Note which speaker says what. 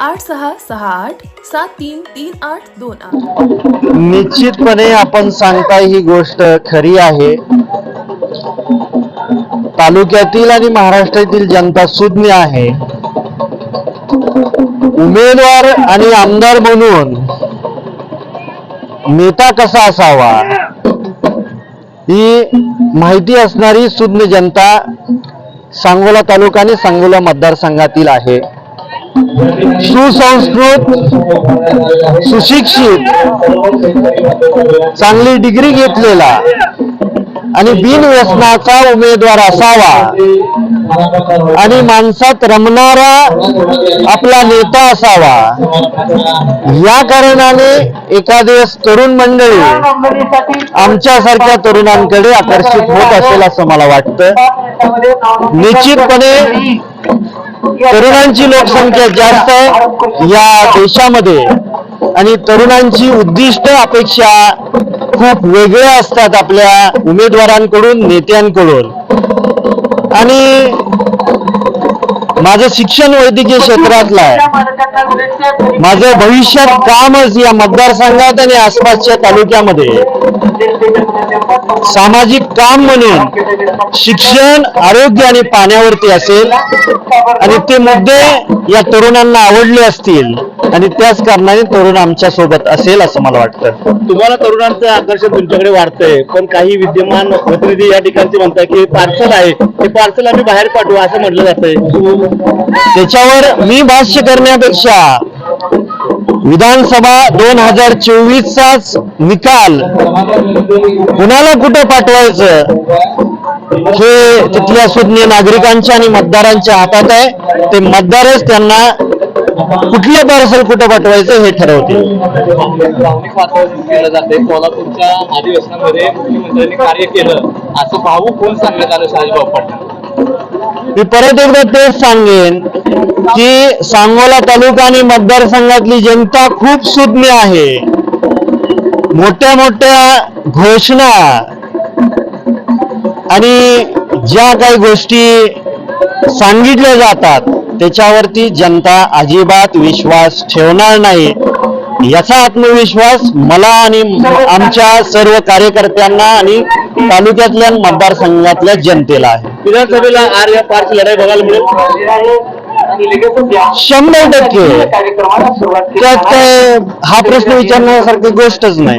Speaker 1: आठ सहा सहा आठ सात तीन तीन आठ दोन आठ.
Speaker 2: निश्चितपणे आपण सांगता ही गोष्ट खरी आहे. तालुक्यातील आणि महाराष्ट्रातील जनता सुज्ञ आहे. उमेदवार आणि आमदार म्हणून नेता कसा असावा? ही माहिती असणारी सुज्ञ जनता सांगोला तालुका आणि सांगोला मतदारसंघातील आहे. सुसंस्कृत सुशिक्षित चांगली डिग्री घेतलेला आणि बिनव्यसनाचा उमेदवार असावा. आणि माणसात रमणारा आपला नेता असावा. या कारणाने एखादेस तरुण मंडळी आमच्यासारख्या तरुणांकडे आकर्षित होत असेल असं मला वाटतं. निश्चितपणे तरुणांची लोकसंख्या जास्त या देशामध्ये आणि तरुणांची उद्दिष्ट अपेक्षा खूप वेगळ्या असतात आपल्या उमेदवारांकडून नेत्यांकडून. आणि माझं शिक्षण वैद्यकीय क्षेत्रातलं आहे. माझं भविष्यात कामच या मतदारसंघात आणि आसपासच्या तालुक्यामध्ये. सामाजिक काम म्हणून शिक्षण आरोग्य आणि पाण्यावरती असेल आणि ते मुद्दे या तरुणांना आवडले असतील आणि त्याच कारणाने तरुण आमच्यासोबत असेल असं मला वाटतं.
Speaker 3: तुम्हाला तरुणांचं आकर्षण तुमच्याकडे वाढतंय पण काही विद्यमान प्रतिनिधी या ठिकाणचे म्हणतात की पार्सल आहे ते पार्सल आम्ही बाहेर पाठवू असं म्हटलं जातंय.
Speaker 2: त्याच्यावर मी भाष्य करण्यापेक्षा विधानसभा दोन हजार चोवीसचाच निकाल कुणाला कुठे पाठवायचं? हे तिथल्या सुज्ञ नागरिकांच्या आणि मतदारांच्या हातात आहे. ते मतदारच त्यांना कुठलं पार्सल कुठं पाठवायचं हे ठरवतील.
Speaker 3: केलं जाते कोल्हापूरच्या अधिवेशनामध्ये मुख्यमंत्र्यांनी कार्य केलं असं भाऊ कोण सांगण्यात आलं शहाजीभाऊ पाटील
Speaker 2: मी परत एकदा तेच सांगेन. की सांगोला तालुका आणि मतदारसंघातली जनता खूप सुज्ञ आहे. मोठ्या मोठ्या घोषणा आणि ज्या काही गोष्टी सांगितल्या जातात त्याच्यावरती जनता अजिबात विश्वास ठेवणार नाही. याचा आत्मविश्वास मला आणि आमच्या सर्व कार्यकर्त्यांना आणि तालुक्यातल्या मतदारसंघातल्या जनतेला आहे.
Speaker 3: विधानसभेला आर या पारची लढाई बघायला मिळेल.
Speaker 2: शंभर टक्के. त्यात काय हा प्रश्न विचारण्यासारखी गोष्टच नाही.